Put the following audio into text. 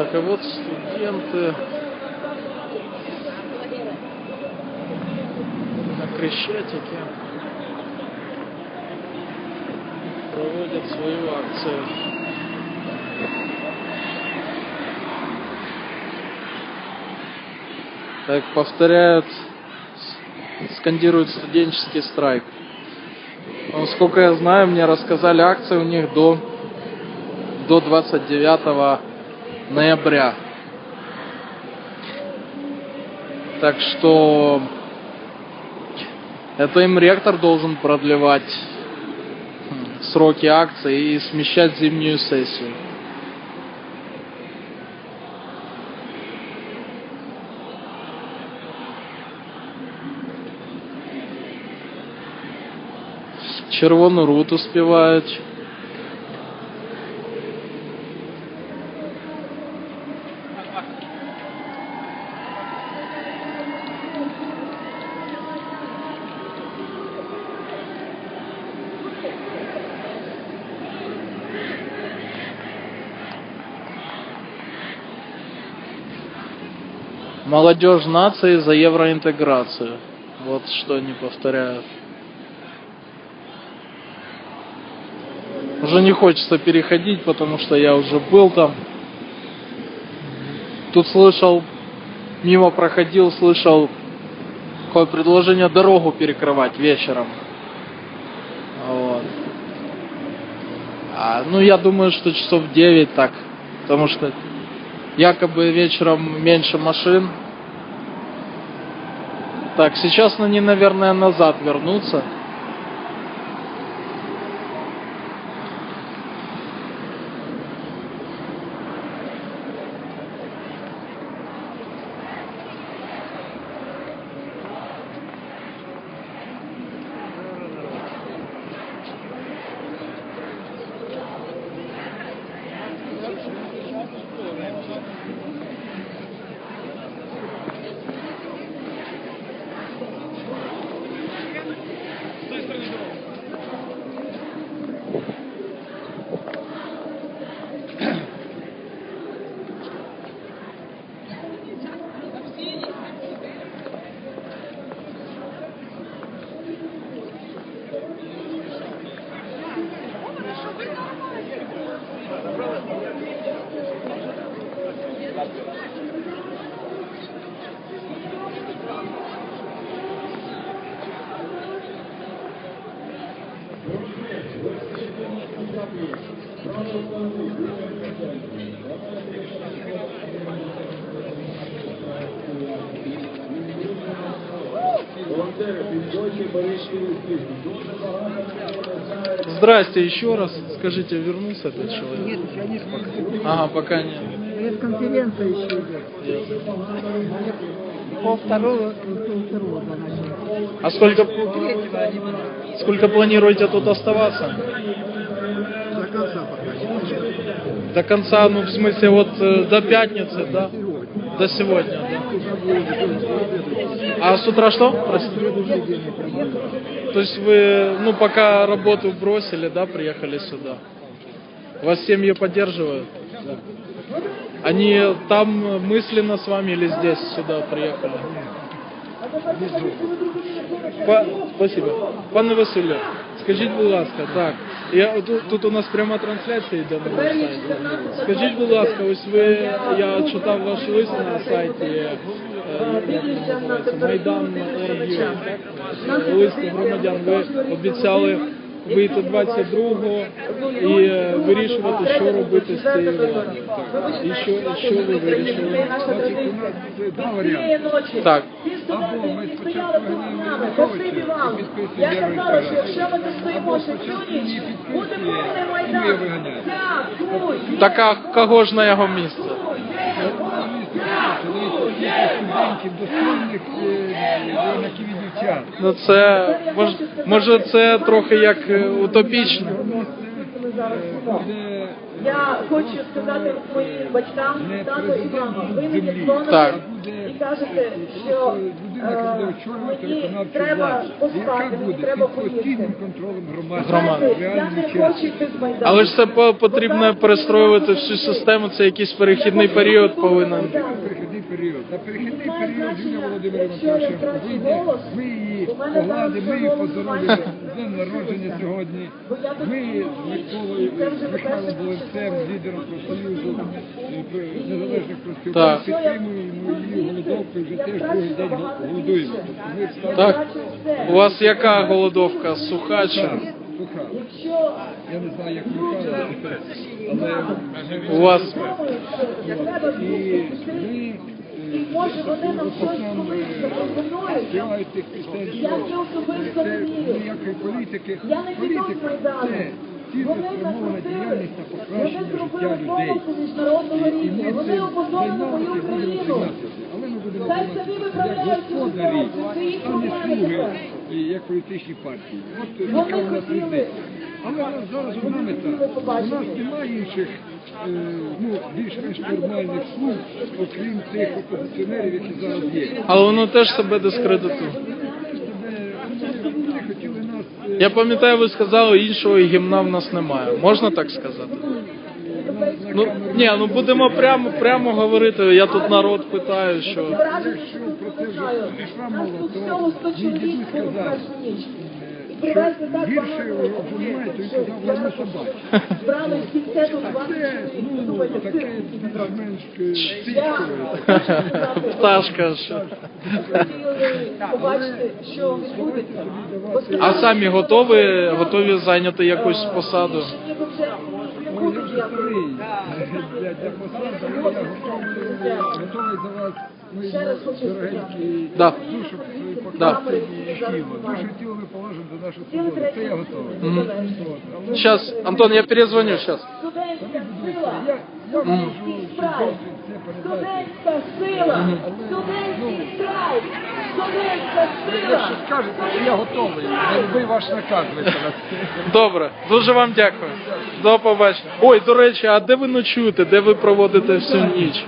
Так, а вот студенты на Крещатике проводят свою акцию. Так, повторяют, скандируют студенческий страйк. Ну, Сколько я знаю, мне рассказали, акция у них до, до 29 ноября. Так что это им ректор должен продлевать м, сроки акции и смещать зимнюю сессию. Червону руту співають. Молодежь нации за евроинтеграцию. Вот что они повторяют. Уже не хочется переходить, потому что я уже был там. Тут слышал, мимо проходил, слышал такое предложение дорогу перекрывать вечером. Вот. А, ну, я думаю, что часов 9 так. Потому что якобы вечером меньше машин. Так, сейчас они, наверное, назад вернутся. Здрасте еще раз. Скажите, вернулся этот человек? Нет, еще нет пока. Ага, пока нет. Конференция еще идет. Пол второго, пол второго. А сколько, сколько планируете тут оставаться? До конца ну в смысле вот э, до пятницы, да? До сегодня, да? А с утра что? Простите. То есть вы, ну пока работу бросили, да, приехали сюда? Вас семьи поддерживают? Они там мысленно с вами или здесь сюда приехали? Па- Спасибо. Пане Василю, скажіть, будь ласка, так. Я, тут, тут у нас пряма трансляція йде на сайті. Скажіть, будь ласка, ось ви, я читав ваш лист на сайті е, як називається, Майдан Оргію. Лист громадян. Ви обіцяли вийти 22-го і е, вирішувати, що робити з цією владою. І що, і що ви вирішили? Два варіанти. Так. Або ми спочатку граємо Януковича і підписуємо Я казала, що якщо ми не стоїмо ще цю ніч, буде повний майдан. Так а кого ж на його місце? Студентів, юнаків і дівчат. Ну це мож, може це трохи як е, утопічно. сумок. буде Я хочу сказати своїм батькам, тато і мама, ви мені дзвоните і кажете, що буде е, мені треба поспати, мені треба під поїсти. постійним контролем громади. Громади. Я не хочу йти з Майдану. Але ж це по- потрібно перестроювати всю систему, це якийсь перехідний період повинен. Період. На перехідний період Юлія Володимирівна Тимошенко вийде, ми її погладимо, ми її поздоровимо з днем народження сьогодні. Ми з Миколою, з Михайлом Волинцем, лідером профсоюзу е, про- незалежних профспілок, Так. підтримуємо її голодовку і вже теж другий день голодуємо. Так. У вас яка голодовка? Суха чи? Суха. Я не знаю, як Михайло, але У вас і ми і може вони нам щось колись запропонують. Я це особисто не вірю. Я не Політика це Вони нас діяльність на вони зробили помилку міжнародного рівня, вони опозорили мою займатися країну. займатися. Але ми будемо Хай самі виправляють цю ситуацію, це їх а не слуги, і як політичні партії. Вони хотіли-. Але у нас зараз одна мета. У нас немає інших е, ну, більш-менш нормальних слуг, окрім тих опозиціонерів, які зараз є. але воно теж себе дискредитує. Я пам'ятаю, ви сказали, іншого гімна в нас немає. Можна так сказати? Ну ні, ну будемо прямо прямо говорити. Я тут народ питаю, що Якщо про це вже пішла мова, Тут то всього 100 мій чоловік дідусь було в сказав, першу ніч. І що немає, то він казав, 20 Це, чоловік. ну, таке більш-менш е, пташка. Побачити, що відбудеться. А самі готові, готові зайняти якусь посаду? Ніби вже я старий для, для посади, але я готовий, готовий за вас, ну, Ще раз хочу дорогенький, Да. душу свою Да. покласти тіло. Душу і тіло ми положимо за нашу свободу. Це я готовий. Мгм. Але Сейчас, Антон, я перезвоню сейчас. Студентська сила. я, я можу Студентський страйк. Студентська сила. Студентський страйк. Студентська Якщо сила. скажете, то я готовий. На любий ваш наказ виконати. Добре, дуже вам дякую. До побачення. Ой, до речі, а де ви ночуєте? Де ви проводите всю ніч?